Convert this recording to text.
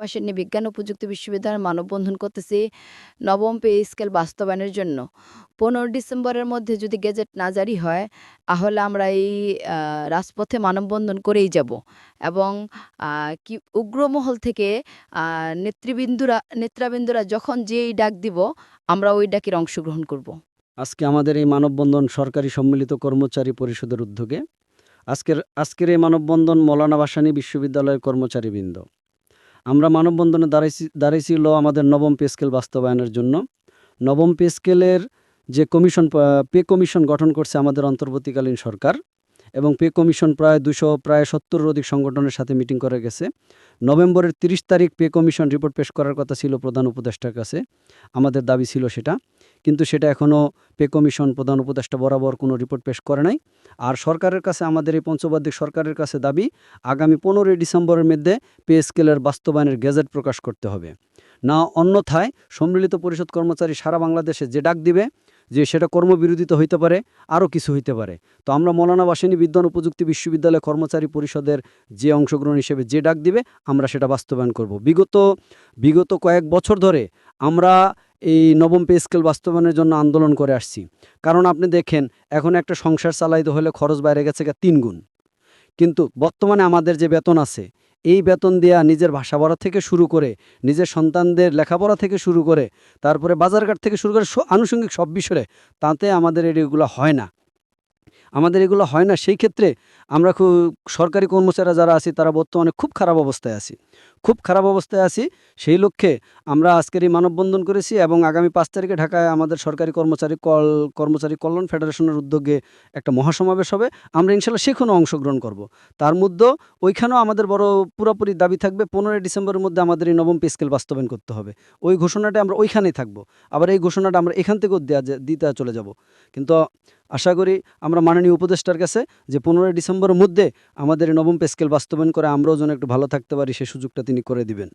আবাসিনী বিজ্ঞান ও প্রযুক্তি বিশ্ববিদ্যালয়ের মানববন্ধন করতেছে নবম পে স্কেল বাস্তবায়নের জন্য। পনেরো ডিসেম্বরের মধ্যে যদি গেজেট না জারি হয়, তাহলে আমরা এই রাজপথে মানববন্ধন করেই যাব। এবং কি উগ্রমহল থেকে নেতৃবৃন্দুরা নেত্রাবিন্দুরা যখন যেই ডাক দিব, আমরা ওই ডাকের অংশগ্রহণ করব। আজকে আমাদের এই মানববন্ধন সরকারি সম্মিলিত কর্মচারী পরিষদের উদ্যোগে। আজকের আজকের এই মানববন্ধন মৌলানা ভাসানী বিশ্ববিদ্যালয়ের কর্মচারীবৃন্দ। আমরা মানববন্ধনে দাঁড়াইছি দাঁড়িয়েছিল আমাদের নবম পে স্কেল বাস্তবায়নের জন্য। নবম পে স্কেলের যে কমিশন, পে কমিশন গঠন করছে আমাদের অন্তর্বর্তীকালীন সরকার এবং পে কমিশন প্রায় দুশো, প্রায় সত্তরের অধিক সংগঠনের সাথে মিটিং করে গেছে। নভেম্বরের তিরিশ তারিখ পে কমিশন রিপোর্ট পেশ করার কথা ছিল প্রধান উপদেষ্টার কাছে। আমাদের দাবি ছিল সেটা। কিন্তু সেটা এখনও পে কমিশন প্রধান উপদেষ্টা বরাবর কোনো রিপোর্ট পেশ করে নাই। আর সরকারের কাছে, আমাদের এই পঞ্চবার্ষিক সরকারের কাছে দাবি, আগামী পনেরোই ডিসেম্বরের মধ্যে পে স্কেলের বাস্তবায়নের গেজেট প্রকাশ করতে হবে। না, অন্যথায় সম্মিলিত পরিষদ কর্মচারী সারা বাংলাদেশে যে ডাক দিবে যে সেটা কর্মবিরোধিতা হইতে পারে, আরও কিছু হইতে পারে। তো আমরা মৌলানা বাসিনী বিজ্ঞান ও প্রযুক্তি বিশ্ববিদ্যালয় কর্মচারী পরিষদের যে অংশগ্রহণ হিসেবে যে ডাক দিবে, আমরা সেটা বাস্তবায়ন করব। বিগত বিগত কয়েক বছর ধরে আমরা এই নবম পে স্কেল বাস্তবায়নের জন্য আন্দোলন করে আসছি। কারণ আপনি দেখেন, এখন একটা সংসার চালাইতে হলে খরচ বাইরে গেছে তিন গুণ। কিন্তু বর্তমানে আমাদের যে বেতন আছে এই বেতন দেয়া নিজের ভাষা পড়া থেকে শুরু করে, নিজের সন্তানদের লেখাপড়া থেকে শুরু করে, তারপরে বাজারঘাট থেকে শুরু করে আনুষঙ্গিক সব বিষয়ে, তাতে আমাদের এগুলো হয় না। আমাদের এগুলো হয় না। সেই ক্ষেত্রে আমরা খুব সরকারি কর্মচারীরা যারা আছি, তারা বর্তমানে খুব খারাপ অবস্থায় আছি। খুব খারাপ অবস্থায় আছি। সেই লক্ষ্যে আমরা আজকের এই মানববন্ধন করেছি এবং আগামী পাঁচ তারিখে ঢাকায় আমাদের সরকারি কর্মচারী কল, কর্মচারী কল্যাণ ফেডারেশনের উদ্যোগে একটা মহাসমাবেশ হবে। আমরা ইনশাল্লাহ সেখানেও অংশগ্রহণ করব। তার মধ্যেও ওইখানেও আমাদের বড় পুরোপুরি দাবি থাকবে, পনেরোই ডিসেম্বরের মধ্যে আমাদের এই নবম পে স্কেল বাস্তবায়ন করতে হবে। ওই ঘোষণাটা আমরা ওইখানেই থাকব। আবার এই ঘোষণাটা আমরা এখান থেকেও দেওয়া দিতে চলে যাব। কিন্তু আশা করি আমরা মাননীয় উপদেষ্টার কাছে যে পনেরোই ডিসেম্বরের মধ্যে আমাদের নবম পেস্কেল বাস্তবায়ন করে আমরাও যেন একটু ভালো থাকতে পারি সেই সুযোগটা তিনি করে দিবেন।